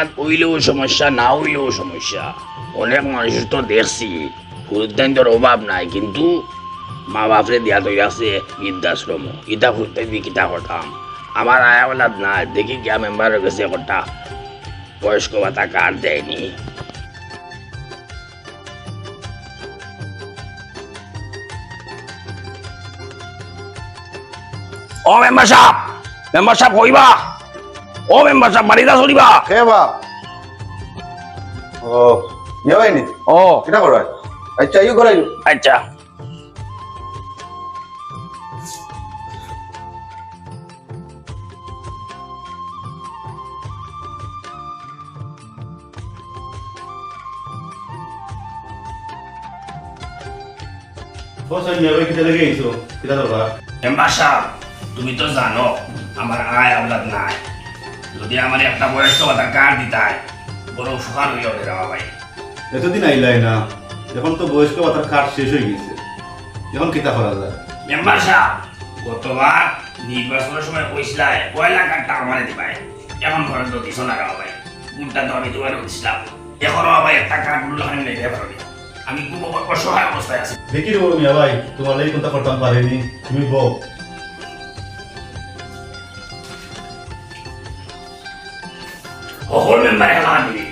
আওলাদ হইলেও সমস্যা, না হইলেও সমস্যা। অনেক মানুষের তো দেখছি ফুরুদ্দান্তর অভাব নাই, কিন্তু মা বাপরে দিয়া তৈরি আছে বৃদ্ধাশ্রম। ইটা ফুরতে দি কিতা করতাম। আমার আয়া নাই, দেখি গিয়া মেম্বার গেছে কটা। বয়স্ক ভাতা কার্ড দেয়নি। ও মেম্বার সাহেব মেম্বার সাহেব কইবা ও মেম্বার সাহেব বাড়িটা চলিবা হে বা ও ইয়ে হয়নি ও। কিটা করবা আচ্ছা ইয়ে করাই আচ্ছা। তুমি তো জানো আমার আয় আওলাদ নাই। যদি আমার একটা বয়স্ক ভাতা কার্ড দিতাই বড় উপকার হইল রে রামা ভাই। এতদিন আইলাই না এখন তো বয়স্ক ভাতার কার্ড শেষ হয়ে গেছে। এখন কিতা করা যায়? মেম্বার সাহেব গতবার নির্বাচনের সময় কইছিলাই পয়লা কার্ডটা আমার দিবাই। এখন পর্যন্ত দিছ না রামা ভাই উল্টা তো আমি তোমার দিছিলাম এখন রামা একটা কার্ড মূল্য আমি নিতে পারি আমি খুব অসহায় অবস্থায় আছি। দেখি রে মিয়া ভাই তোমার লাগি কোনটা করতাম পারেনি। তুমি বউ সকল মেম্বারে দিবি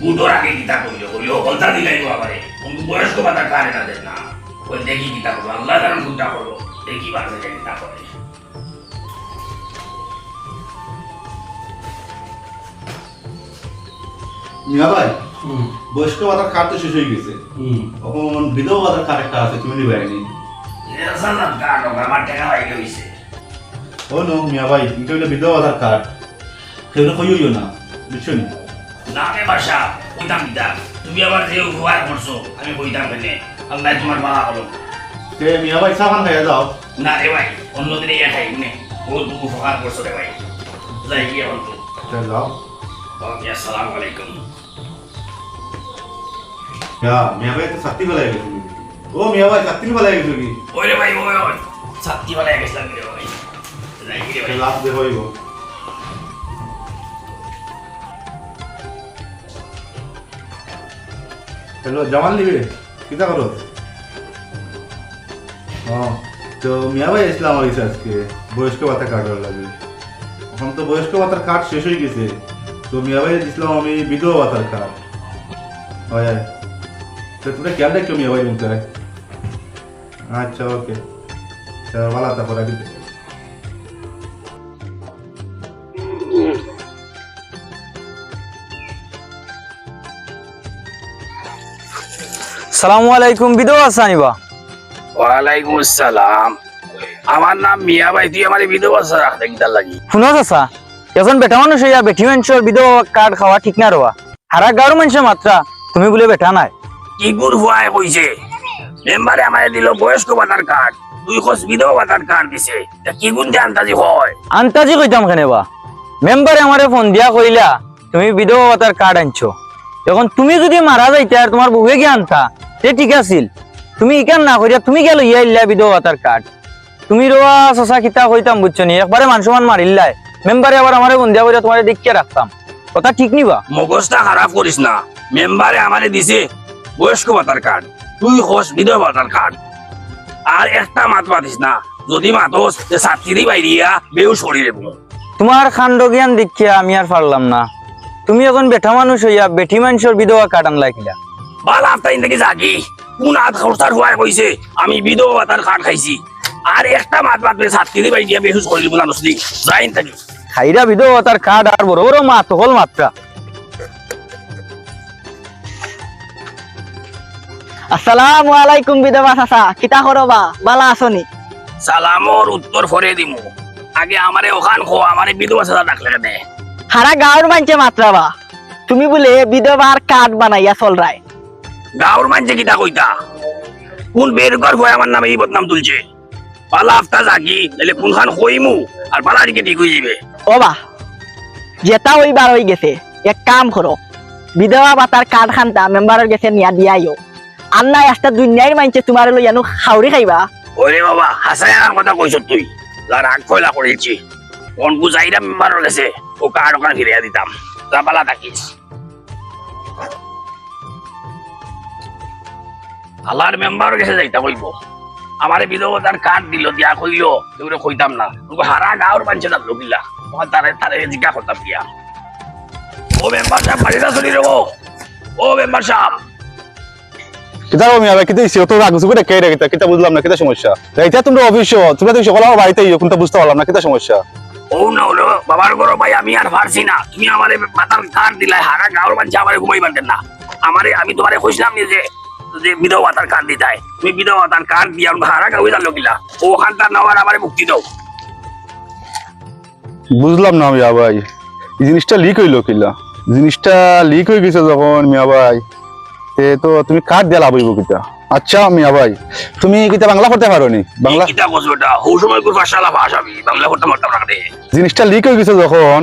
বুধর আগে কিতা করিল করিল হলতা দিলাই আবারে কিন্তু বয়স্ক ভাতা কারে তাদের না। ওই দেখি করব আল্লাহ করব। দেখি কিতা করে। মিয়া ভাই বয়স্ক ভাতার কার্ড তো শেষ হয়ে গেছে। এখন বিধবা ভাতার কার্ড একটা আছে তুমি নিবে আমার টাকা বাইরে হইছে। ও নো মিয়া ভাই এটা হইল বিধবা ভাতার কার্ড। সেগুলো কইও না বুঝছ নি না বাসা কইতাম কিতা তুমি আবার যে উপকার করছ আমি কইতাম কেনে আল্লাহ তোমার বাবা হলো তে মিয়া ভাই সাবান খাইয়া যাও না রে ভাই অন্যদিনে ইয়া খাই নে বহুত উপকার করছ রে ভাই যাই গিয়ে বলতো চল যাও ওকে আসসালামু আলাইকুম ইয়া মিয়া ভাই তো সাত্তি বেলায় গেছে ও মিয়া ভাই সাত্তি বেলায় গেছে কি ওই ভাই ওই ওই সাত্তি বলে গেছিলাম রে ভাই যাই গিয়ে ভাই লাস্ট দে হইব হ্যালো, জামাল নিবে কিতা করো? হ্যাঁ তো মিয়া ভাই ইসলাম হয়েছে আজকে। বয়স্ক ভাতা কার্ডের লাগে এখন তো বয়স্ক ভাতার কার্ড শেষ হয়ে গেছে। তো মিয়া ভাই দিছিলাম আমি বিধবা ভাতার কার্ড হয় তো তোমরা খেয়াল রাখছো মিয়া ভাই আচ্ছা ওকে। ভালো তারপর রাখি। সালামু আলাইকুম বিধবা আসানিবা ওয়ালাইকুম আসসালাম। আমার নাম মিয়া ভাই তুই আমার বিধবা লাগি শুনো চাচা এজন বেটা মানুষ হইয়া বেঠি মানুষের বিধবা কার্ড খাওয়া ঠিক না রোয়া হারা গাঁর মানুষের মাত্রা তুমি বলে বেটা নাই। কি গুড় হুয়াই কইছে মেম্বারে আমারে দিল বয়স্ক কার্ড তুই খোঁজ বিধবা ভাতার কার্ড দিছে। তা কি গুণ দিয়ে আন্দাজি হয়? আন্তাজি কইতাম কেনে বা মেম্বারে আমারে ফোন দিয়া কইলা তুমি বিধবা ভাতার কার্ড আনছো। এখন তুমি যদি মারা যাইতে আর তোমার বউয়ে গিয়ে আনতা তে ঠিক আছিল। তুমি ইকান না কইরা তুমি গেল ইয়া ইল্লা বিধবা ভাতার কার্ড। তুমি রোয়া সসা কিতা কইতাম বুঝছ নি? একবারে মান সমান মারিল্লাই মেম্বারে আবার আমারে দিয়া কইরা তোমারে দেখিয়ে রাখতাম। কথা ঠিক নিবা? মগজটা খারাপ করিস না। মেম্বারে আমারে দিছে বয়স্ক ভাতার কার্ড। তুই খোঁজ বিধবা ভাতার কার্ড। আর একটা মাত পাতিস না। যদি মাতস সাতটি বাইরিয়া বেউ শরীরে তোমার খান্ড জ্ঞান দেখিয়া আমি আর পারলাম না। তুমি এখন বেঠা মানুষ হইয়া বেঠি মানুষের বিধবা কার্ড আনলা কিলা বাল জাগি। কোন খরচার কইছে আমি বিধবা ভাতার কার্ড খাইছি। আর একটা মাত যাইন থাকি খাইরা বিধবা কার্ড আর বড় বড় মাত হল মাত্রা। আসসালামু আলাইকুম বিধবা চাচা কিতা করবা বালা আছনি? সালামর উত্তর ফরে দিমু। আগে আমারে ওখান খো আমারে বিধবা সাদা ডাকলে দে। হারা গাঁৱৰ মানছে মাত্রাবা তুমি বোলে বিধবার কার্ড বানাইয়া চল রায় গাঁর মানছে কিতা কইতা? কোন বের ঘর হয়ে আমার নামে এই বদনাম তুলছে? পালা আফতা জাগি নাহলে কোনখান কইমু আর পালা দিকে ঠিক হয়ে যাবে ওবা যেটা ওইবার হয়ে গেছে এক কাম করো। বিধবা বাতার কার্ড খানটা মেম্বারের গেছে নিয়া দিয়াইও আর নাই আস্তা দুনিয়ার মানছে তোমার লইয়ানো খাউরি খাইবা। ওরে বাবা হাসাই আমার কথা কইছ তুই। রাগ ফয়লা করেছি কোন বুঝাইরা মেম্বারের গেছে ও কার্ড ওখানে ফিরিয়ে দিতাম। যা বালা থাকিস। আল্লাহর মেম্বার গেছে যাইতা কইব আমারে বিধবতার কার্ড দিল দিয়া কইল এগুলো কইতাম না। হারা গাঁর মানুষের না লোকিলা। তারে তারে জিজ্ঞা করতাম দিয়া। ও মেম্বার সাহেব বাড়িটা চলি রে ও মেম্বার সাহেব। কিতা আবার কিতা ইসে তো রাগ করে কে রে কিতা? কিতা বুঝলাম না কিতা সমস্যা? এটা তোমরা অফিস তোমরা তো সকল আমার বাড়িতে ইয়ে কোনটা বুঝতে পারলাম না কিতা সমস্যা? ও না হলো বাবার গরো ভাই আমি আর পারছি না। তুমি আমারে মাথার কার দিলাই হারা গাঁর মানুষ আমারে ঘুমাই পারতেন না। আমারে আমি তোমারে নি যে যে বিধবা তার কার্ড তুমি বিধবা তার কার্ড দিয়া হারা গাঁও জানলো কিলা ওখানটা নেওয়ার আমারে মুক্তি দাও। বুঝলাম না মিয়া ভাই। এই জিনিসটা লিক হইল কিলা? জিনিসটা লিক হয়ে গেছে যখন মিয়া ভাই। তে তো তুমি কার্ড দিয়ে লাভ হইব কিতা? আচ্ছা মিয়া ভাই তুমি কিতা বাংলা করতে পারো নি? বাংলা কিতা কইছো এটা? হৌ সময় কই ভাষালা ভাষাবি বাংলা করতে না রে জিনিসটা লিক হয়ে গেছে যখন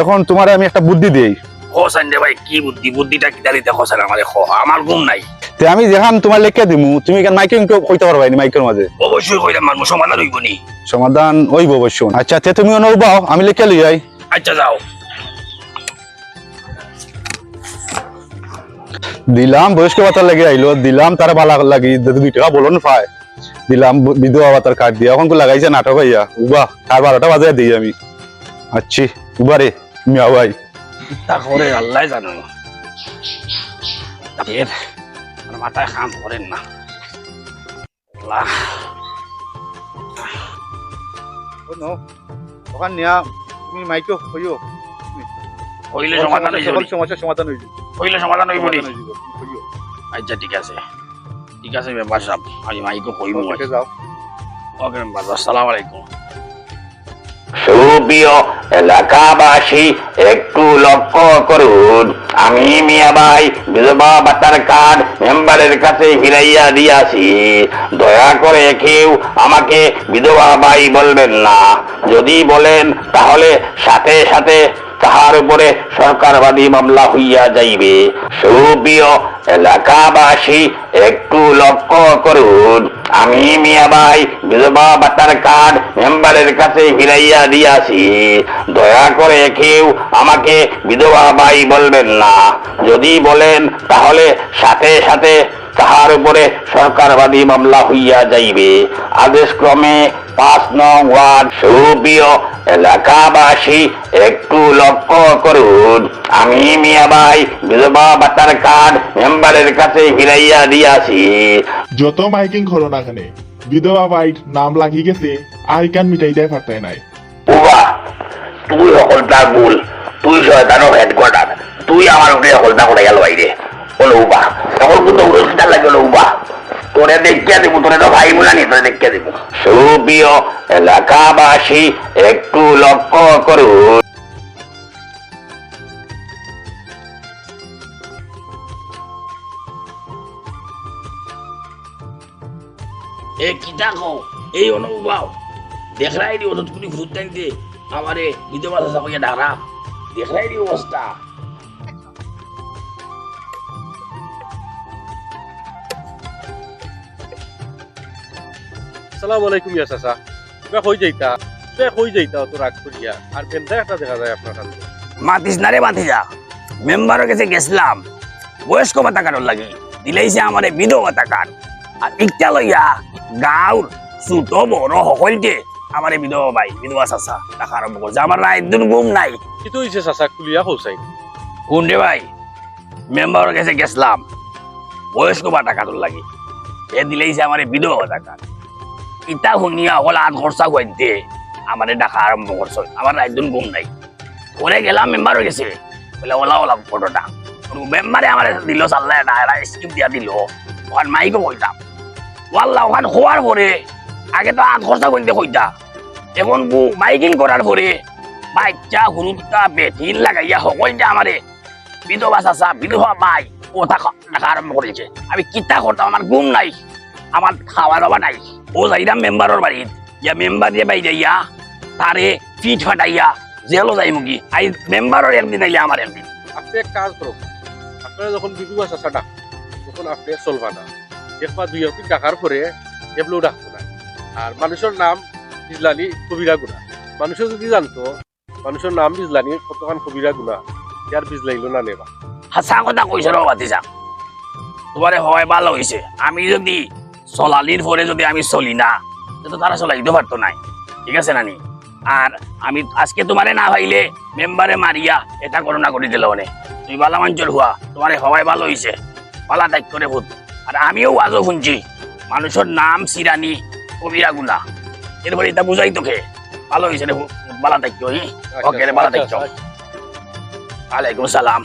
এখন তোমার আমি একটা বুদ্ধি দেই। ও সঞ্জয় ভাই কি বুদ্ধি? বুদ্ধিটা কিতা দিতে খসার আমারে? আমার ঘুম নাই। তে আমি যেখান তোমার লেখা দিমু তুমি কেন মাইকে কইতে পারবা নি মাইকের মাঝে? অবশ্যই কইলাম মানুষ সমাধান হইব নি। সমাধান ওইব অবশ্য আচ্ছা তে তুমি অনুবাও আমি লেখা লই যাই আচ্ছা যাও। দিলাম বয়স্ক ভাতার লাগে আইলো দিলাম তার বালা লাগি দুই টাকা বলুন পায়। দিলাম বিধবা ভাতার কার্ড দিয়ে এখন লাগাইছে নাটক হইয়া। উবা আর বারোটা বাজে দিই আমি। আচ্ছি উবা রে মিয়া ভাই তা করে আল্লাহ জানো। মাথায় কাম করেন না। ওখান নিয়া তুমি মাইকে হইও। হইলে সমাধান হইব সমস্যার সমাধান হইবে হইলে সমাধান হইব নি? হইবে। আচ্ছা ঠিক আছে। ঠিক আছে মেম্বার সাহেব আমি মাইকে ওকে যাও। ওকে আসসালামু আলাইকুম। সুপ্রিয় এলাকাবাসী একটু লক্ষ্য করুন। আমি মিয়াবাই বিধবা ভাতার কার্ড মেম্বারের কাছে ফিরাইয়া দিয়াছি। দয়া করে কেউ আমাকে বিধবা বাই বলবেন না। যদি বলেন, তাহলে সাথে সাথে তাহার উপরে সরকারবাদী মামলা হইয়া যাইবে। সুপ্রিয় এলাকাবাসী, একটু লক্ষ্য করুন। আমি মিয়াবাই বিধবা ভাতার কার্ড মেম্বারের কাছে ফিরাইয়া দিয়াছি। দয়া করে কেউ আমাকে বিধবা ভাই বলবেন না। যদি বলেন, তাহলে সাথে সাথে তাহার উপরে সরকারবাদী মামলা হইয়া যাইবে। আদেশ ক্রমে পাঁচ নং ওয়ার্ড সুপ্রিয় এলাকাবাসী একটু লক্ষ্য করুন। আমি মিয়াবাই বিধবা ভাতার কার্ড মেম্বারের কাছে ফিরাইয়া দিয়াছি। যত মাইকিং করো না এখানে বিধবা বাইট নাম লাগি গেছে আর কান মিটাই দেয় পারতাই নাই। উবা তুই সকলটা ভুল। তুই শয়তানের হেডকোয়ার্টার তুই আমার উপরে সকলটা করে গেল বাইরে বলো উবা তখন কিন্তু উড়োস্টার লাগল উবা তোরে দেখিয়া তোরে তো ভাই নি তোরে দেখিয়া সুপ্রিয় এলাকাবাসী, একটু লক্ষ্য করুন। এ কিতা কও এই অনুভব। দেখলাই দি ওষুধ কুনি ঘুরতে আনতে? আমারে বিধবা দেখলাই দি অবস্থা। সালাম আলাইকুম ইয়া চাচা কিবা কই যাইতা? কিবা কই যাইতা তো রাগ করিয়া? আর বেন্দা একটা দেখা যায় আপনার কাছে মাতিস না রে মাতি যা মেম্বারের কাছে গেছিলাম। বয়স্ক ভাতা কার্ড লাগি। দিলাইছে আমারে বিধবা ভাতা কার্ড আর ইটা লইয়া গাঁর ছোট বড় সকলকে আমারে বিধবা ভাই বিধবা চাষা টাকা আরম্ভ করছে আমার রায় দিন ঘুম নাই। কিতো হইছে চাচা খুলিয়া কৌসাই কোন রে ভাই? মেম্বারের কাছে গেছিলাম। বয়স্ক ভাতা কার্ড লাগি। এ দিলাইছে আমারে বিধবা ভাতা ইটা শুনিয়া হল আট খরচা গুয়াইতে আমারে ডাকা আরম্ভ করছে আমার রায় দিন ঘুম নাই। ওরে গেলাম মেম্বার হয়ে গেছে। বলে ওলা ওলা ফটোটা মেম্বারে আমার দিল চাল্লা এটা এটা স্কিপ দিয়া দিল। ওখান মাইকে বলতাম ওয়াল্লা ওখান হওয়ার পরে আগে তো আট খরচা করতে কইতা। এখন বু মাইকিং করার পরে বাচ্চা হুরুত্তা বেঠিন লাগাইয়া সকলটা আমারে বিধবা চাচা বিধবা মাই, কথা দেখা আরম্ভ করেছে আমি কিতা করতাম আমার ঘুম নাই। আমার খাওয়া দাওয়া নাই। ও যাইলাম মেম্বারের বাড়িত ইয়া মেম্বার দিয়ে বাইরে ইয়া তারে পিঠ ফাটাইয়া জেলও যাই মুগি। আই মেম্বারের একদিন আইলে আমার একদিন আপনি এক কাজ করুন আপনারা যখন বিধবা চাচা ডাক তখন আপনি চলবা না একবার দুই একদিন ডাকার পরে এবলেও ডাকতো না আর মানুষের নাম বিজলানি কবিরা গুণা। মানুষের যদি জানতো মানুষের নাম বিজলানি কতখান কবিরা গুণা ইয়ার বীজ লাইলো না নেবা। হাসা কথা কইছ র বাতিজা তোমারে হয় ভালো হইছে আমি যদি চলালির পরে যদি আমি চলি না তো তারা চলাইতে পারতো নাই। ঠিক আছে নানি? আর আমি আজকে তোমারে না ভাইলে মেম্বারে মারিয়া এটা করোনা করে দিল মানে তুই বালা মঞ্চর হুয়া তোমারে হওয়াই ভালো হইছে। পালা দায়িত্ব করে ভূত। আর আমিও আজও শুনছি মানুষের নাম সিরানি কবিরা গুলা এরপরে এটা বুঝাই তোকে। ভালো হয়েছে রে বালা দায়িত্ব ওকে রে বালা দায়িত্ব আলাইকুম সালাম।